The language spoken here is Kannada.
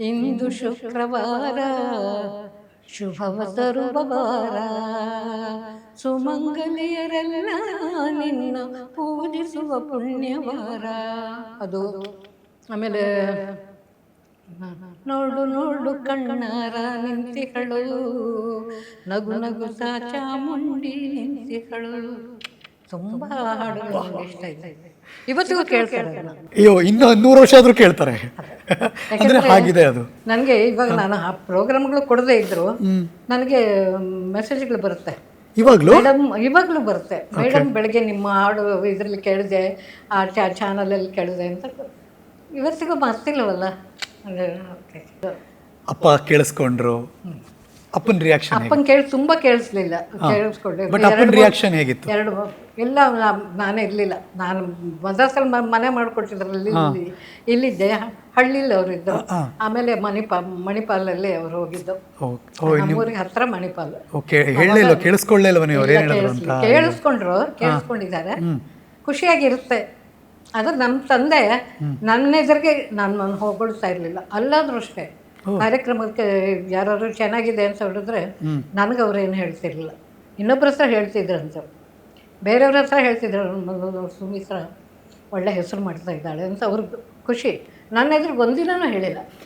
ಇಂದು ಶುಕ್ರವಾರ ಶುಭವ ತರುವ ವಾರ ಸುಮಂಗಲಿಯರೆಲ್ಲ ನಿನ್ನ ಪೂಜಿಸುವ ಪುಣ್ಯವಾರ. ಅದು ಆಮೇಲೆ ನೋಡು ನೋಡು ಕಣ್ಣಾರ ನಿಂತಿಕಳು ನಗು ನಗು ಸಾಚಾ ಚಾಮುಂಡಿ ನಿಂತಿಗಳು ತುಂಬ ಹಾಡುಗಳು ನನಗೆ ಇಷ್ಟ ಇದೆ. ಇವತ್ತಿಗೂ ಕೇಳ್ತಾರೆ. ಅಯ್ಯೋ ಇನ್ನು ನೂರು ವರ್ಷ ಆದರೂ ಕೇಳ್ತಾರೆ. ಅಂದ್ರೆ ಹಾಗಿದೆ ಅದು. ನನಗೆ ಇವಾಗ ನಾನು ಆ ಪ್ರೋಗ್ರಾಮ್ಗಳು ಕೊಡದೇ ಇದ್ರು ನನಗೆ ಮೆಸೇಜ್ಗಳು ಬರುತ್ತೆ. ಇವಾಗಲೂ? ಮೇಡಮ್ ಇವಾಗಲೂ ಬರುತ್ತೆ. ಮೇಡಮ್ ಬೆಳಗ್ಗೆ ನಿಮ್ಮ ಹಾಡು ಇದರಲ್ಲಿ ಕೇಳಿದೆ ಆ ಚಾನಲಲ್ಲಿ ಕೇಳಿದೆ ಅಂತ ಇವತ್ತಿಗೂ ಮರ್ತಿಲ್ವಲ್ಲ ಅದೇ, okay. ಅಪ್ಪ ಕೇಳಿಸ್ಕೊಂಡ್ರು. ಅಪ್ಪನ ರಿಯಾಕ್ಷನ್ ಅಪ್ಪನ ಕೇಳಿ ತುಂಬ ಕೇಳಿಸ್ಲಿಲ್ಲ ಕೇಳಿಸ್ಕೊಂಡೆ. ಬಟ್ ಅಪ್ಪನ ರಿಯಾಕ್ಷನ್ ಹೇಗಿತ್ತು? ಎರಡು ಎಲ್ಲ ನಾನೇ ಇರಲಿಲ್ಲ. ನಾನು ಮದ್ರಾಸಲ್ಲಿ ಮನೆ ಮಾಡ್ಕೊಡ್ತಿದ್ರಲ್ಲಿ ಇಲ್ಲಿ ಇಲ್ಲಿದ್ದೆ. ಹಳ್ಳಿಲಿ ಇದ್ದು ಆಮೇಲೆ ಮಣಿಪಾಲ್ ಮಣಿಪಾಲಲ್ಲಿ ಅವ್ರು ಹೋಗಿದ್ದು. ನಮ್ಮೂರಿಗೆ ಹತ್ರ ಮಣಿಪಾಲ್. ಹೇಳಲಿಲ್ಲ ಕೇಳಿಸ್ಕೊಳ್ಳಿಲ್ಲ ಕೇಳಿಸ್ಕೊಂಡ್ರು ಕೇಳಿಸ್ಕೊಂಡಿದ್ದಾರೆ. ಖುಷಿಯಾಗಿರುತ್ತೆ. ಆದ್ರೆ ನಮ್ಮ ತಂದೆ ನನ್ನ ಎದುರಿಗೆ ನಾನು ಹೊಗಳ್ತಾ ಇರಲಿಲ್ಲ. ಅಲ್ಲಾದ್ರೂ ಅಷ್ಟೇ. ಕಾರ್ಯಕ್ರಮಕ್ಕೆ ಯಾರು ಚೆನ್ನಾಗಿದೆ ಅಂತ ಹೇಳಿದ್ರೆ ನನಗೆ ಅವ್ರೇನು ಏನು ಹೇಳ್ತಿರ್ಲಿಲ್ಲ. ಇನ್ನೊಬ್ಬರ ಹತ್ರ ಅಂತ. ಬೇರೆಯವ್ರ ಹತ್ರ ಹೇಳ್ತಿದ್ರು "ನನ್ನ ಸುಮಿತ್ರ ಒಳ್ಳೆ ಹೆಸರು ಮಾಡ್ತಾ ಇದ್ದಾಳೆ ಅಂತ ಅವ್ರಿಗೆ ಖುಷಿ. ನನ್ನ ಎದುರು ಒಂದಿನೂ ಹೇಳಿಲ್ಲ.